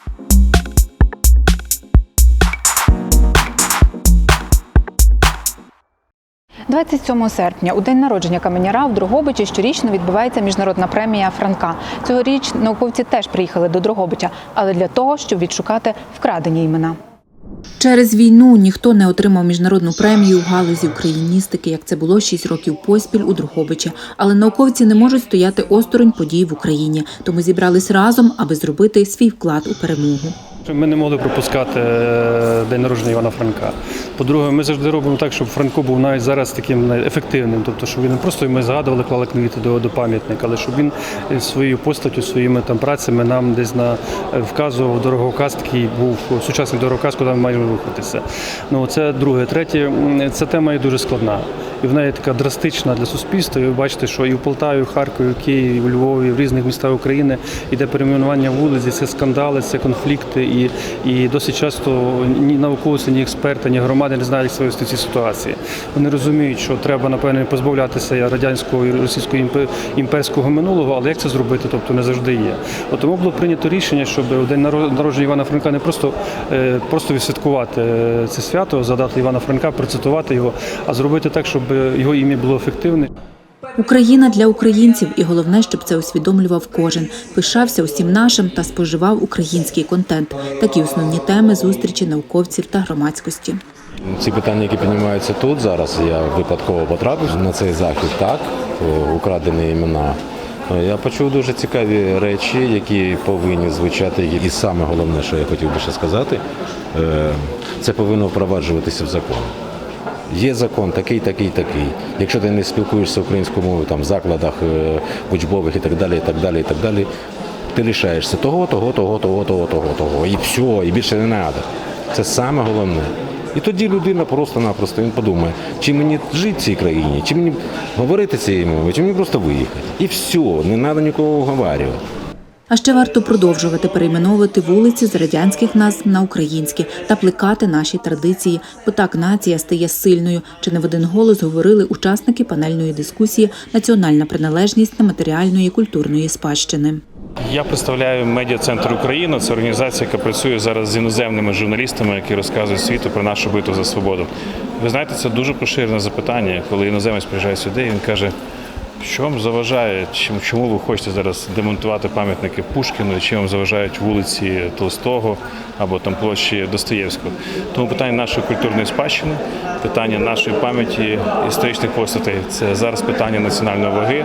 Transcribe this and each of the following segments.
– 27 серпня, у день народження Каменяра в Дрогобичі щорічно відбувається міжнародна премія Франка. Цьогоріч науковці теж приїхали до Дрогобича, але для того, щоб відшукати вкрадені імена. Через війну ніхто не отримав міжнародну премію в галузі україністики, як це було 6 років поспіль у Друховича. Але науковці не можуть стояти осторонь подій в Україні, тому зібрались разом, аби зробити свій вклад у перемогу. Ми не могли пропускати е, день народження Івана Франка. По-друге, ми завжди робимо так, щоб Франко був навіть зараз таким ефективним. Тобто, щоб він не просто ми згадували, клали квіти до, до пам'ятника, але щоб він своєю постаттю, своїми там працями нам десь на е, вказував дороговказ, такий був сучасний дороговказ, куди ми маємо рухатися. Ну це друге. Третє, ця тема є дуже складна. І вона є така драстична для суспільства. І ви бачите, що і в Полтаві, і в Харкові, і в Києві, і в Львові, і в різних містах України йде перейменування вулиць, це скандали, це конфлікти. І, і досить часто ні науковці, ні експерти, ні громади не знають, в цій ситуації. Вони розуміють, що треба, напевно, позбавлятися радянського і російського імпе- імперського минулого, але як це зробити, тобто не завжди є. От тому було прийнято рішення, щоб у день наро- народження Івана Франка не просто, е, просто відсвяткувати е, це свято, задати Івана Франка, процитувати його, а зробити так, щоб е, його ім'я було ефективне. Україна для українців, і головне, щоб це усвідомлював кожен. Пишався усім нашим та споживав український контент. Такі основні теми зустрічі науковців та громадськості. Ці питання, які піднімаються тут зараз, я випадково потрапив на цей захід, так, украдені імена. Я почув дуже цікаві речі, які повинні звучати. І саме головне, що я хотів би ще сказати, е, це повинно впроваджуватися в закон. Є закон такий, такий, такий. Якщо ти не спілкуєшся українською мовою там, в закладах е, учбових і так далі, і так далі, і так далі, ти лишаєшся того, того, того, того, того, того, того. І все, і більше не треба. Це саме головне. І тоді людина просто-напросто він подумає, чи мені жити в цій країні, чи мені говорити цією мовою, чи мені просто виїхати. І все, не треба нікого уговарювати. А ще варто продовжувати перейменовувати вулиці з радянських назв на українські та плекати наші традиції, бо так нація стає сильною. Чи не в один голос говорили учасники панельної дискусії Національна приналежність нематеріальної і культурної спадщини. Я представляю медіа-центр Україна. Це організація, яка працює зараз з іноземними журналістами, які розказують світу про нашу битву за свободу. Ви знаєте, це дуже поширене запитання, коли іноземець приїжджає сюди, він каже. Що вам заважає? Чому ви хочете зараз демонтувати пам'ятники Пушкіну? і Чим вам заважають вулиці Толстого або там площі Достоєвського? Тому питання нашої культурної спадщини, питання нашої пам'яті історичних постатей це зараз питання національної ваги.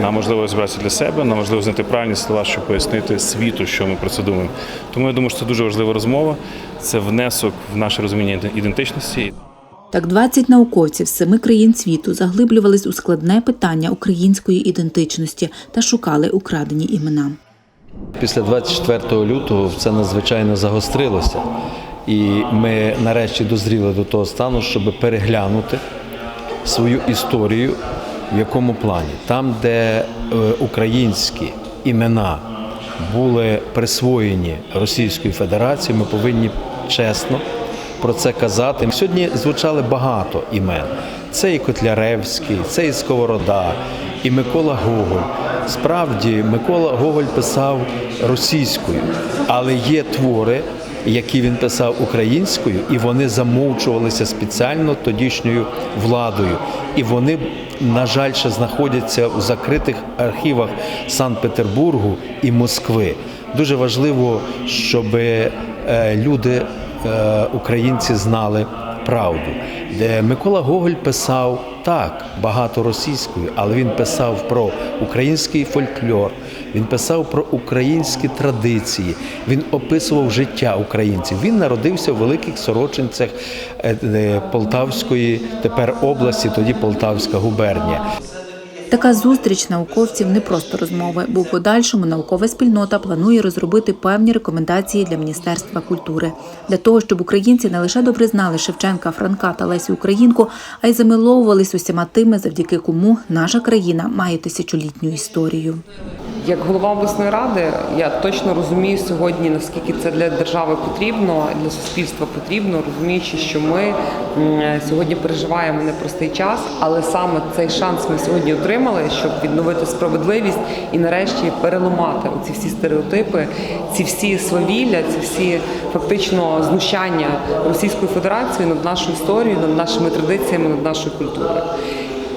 Нам можливо розібратися для себе, нам можливо знайти правильні слова, щоб пояснити світу, що ми про це думаємо. Тому я думаю, що це дуже важлива розмова. Це внесок в наше розуміння ідентичності. Так, 20 науковців з семи країн світу заглиблювались у складне питання української ідентичності та шукали украдені імена. Після 24 лютого це надзвичайно загострилося, і ми нарешті дозріли до того стану, щоб переглянути свою історію, в якому плані там, де е, українські імена були присвоєні Російською Федерацією, ми повинні чесно про це казати. Сьогодні звучали багато імен. Це і Котляревський, це і Сковорода, і Микола Гоголь. Справді, Микола Гоголь писав російською, але є твори, які він писав українською, і вони замовчувалися спеціально тодішньою владою. І вони, на жаль, ще знаходяться у закритих архівах Санкт-Петербургу і Москви. Дуже важливо, щоб е, люди, українці, знали правду. Де Микола Гоголь писав так багато російською, але він писав про український фольклор, він писав про українські традиції, він описував життя українців. Він народився в великих сорочинцях е, е, Полтавської тепер області, тоді Полтавська губернія. Така зустріч науковців не просто розмови, бо в подальшому наукова спільнота планує розробити певні рекомендації для Міністерства культури для того, щоб українці не лише добре знали Шевченка, Франка та Лесю Українку, а й замиловувались усіма тими, завдяки кому наша країна має тисячолітню історію. Як голова обласної ради, я точно розумію сьогодні, наскільки це для держави потрібно, для суспільства потрібно, розуміючи, що ми сьогодні переживаємо непростий час, але саме цей шанс ми сьогодні отримали, щоб відновити справедливість і нарешті переламати оці всі стереотипи, ці всі свавілля, ці всі фактично знущання Російської Федерації над нашою історією, над нашими традиціями, над нашою культурою.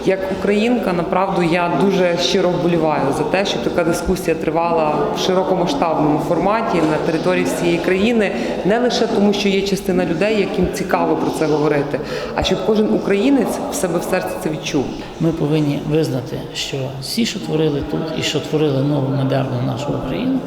Як українка, направду я дуже щиро вболіваю за те, щоб така дискусія тривала в широкомасштабному форматі на території всієї країни, не лише тому, що є частина людей, яким цікаво про це говорити, а щоб кожен українець в себе в серці це відчув. Ми повинні визнати, що всі, що творили тут, і що творили нову модерну нашу Україну,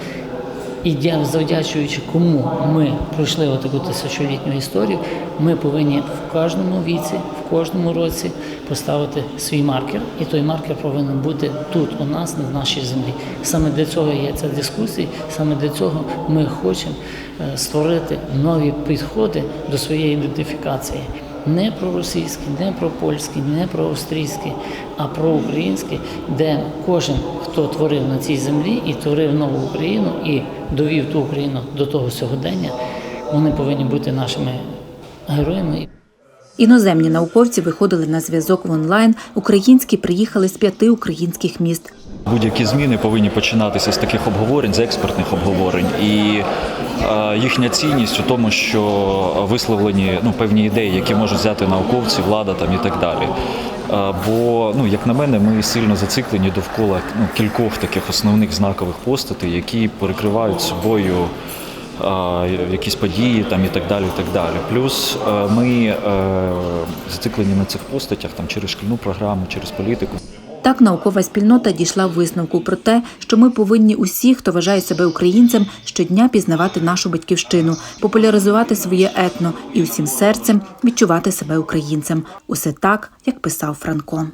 і дя- завдячуючи кому ми пройшли отаку тисячолітню історію, ми повинні в кожному віці, в кожному році поставити свій маркер, і той маркер повинен бути тут, у нас, на нашій землі. Саме для цього є ця дискусія, саме для цього ми хочемо е, створити нові підходи до своєї ідентифікації не про проросійський, не про пропольський, не про проавстрійський, а про проукраїнський, де кожен, хто творив на цій землі і творив нову Україну і довів ту Україну до того сьогодення, вони повинні бути нашими героями. Іноземні науковці виходили на зв'язок в онлайн. Українські приїхали з п'яти українських міст. Будь-які зміни повинні починатися з таких обговорень, з експертних обговорень, і їхня цінність у тому, що висловлені ну, певні ідеї, які можуть взяти науковці, влада там і так далі. Е, бо, ну як на мене, ми сильно зациклені довкола ну, кількох таких основних знакових постатей, які перекривають собою е, якісь події там і так далі. І так далі. Плюс е, ми е, зациклені на цих постатях там через шкільну програму, через політику. Так наукова спільнота дійшла висновку про те, що ми повинні усі, хто вважає себе українцем, щодня пізнавати нашу батьківщину, популяризувати своє етно і усім серцем відчувати себе українцем. Усе так, як писав Франко.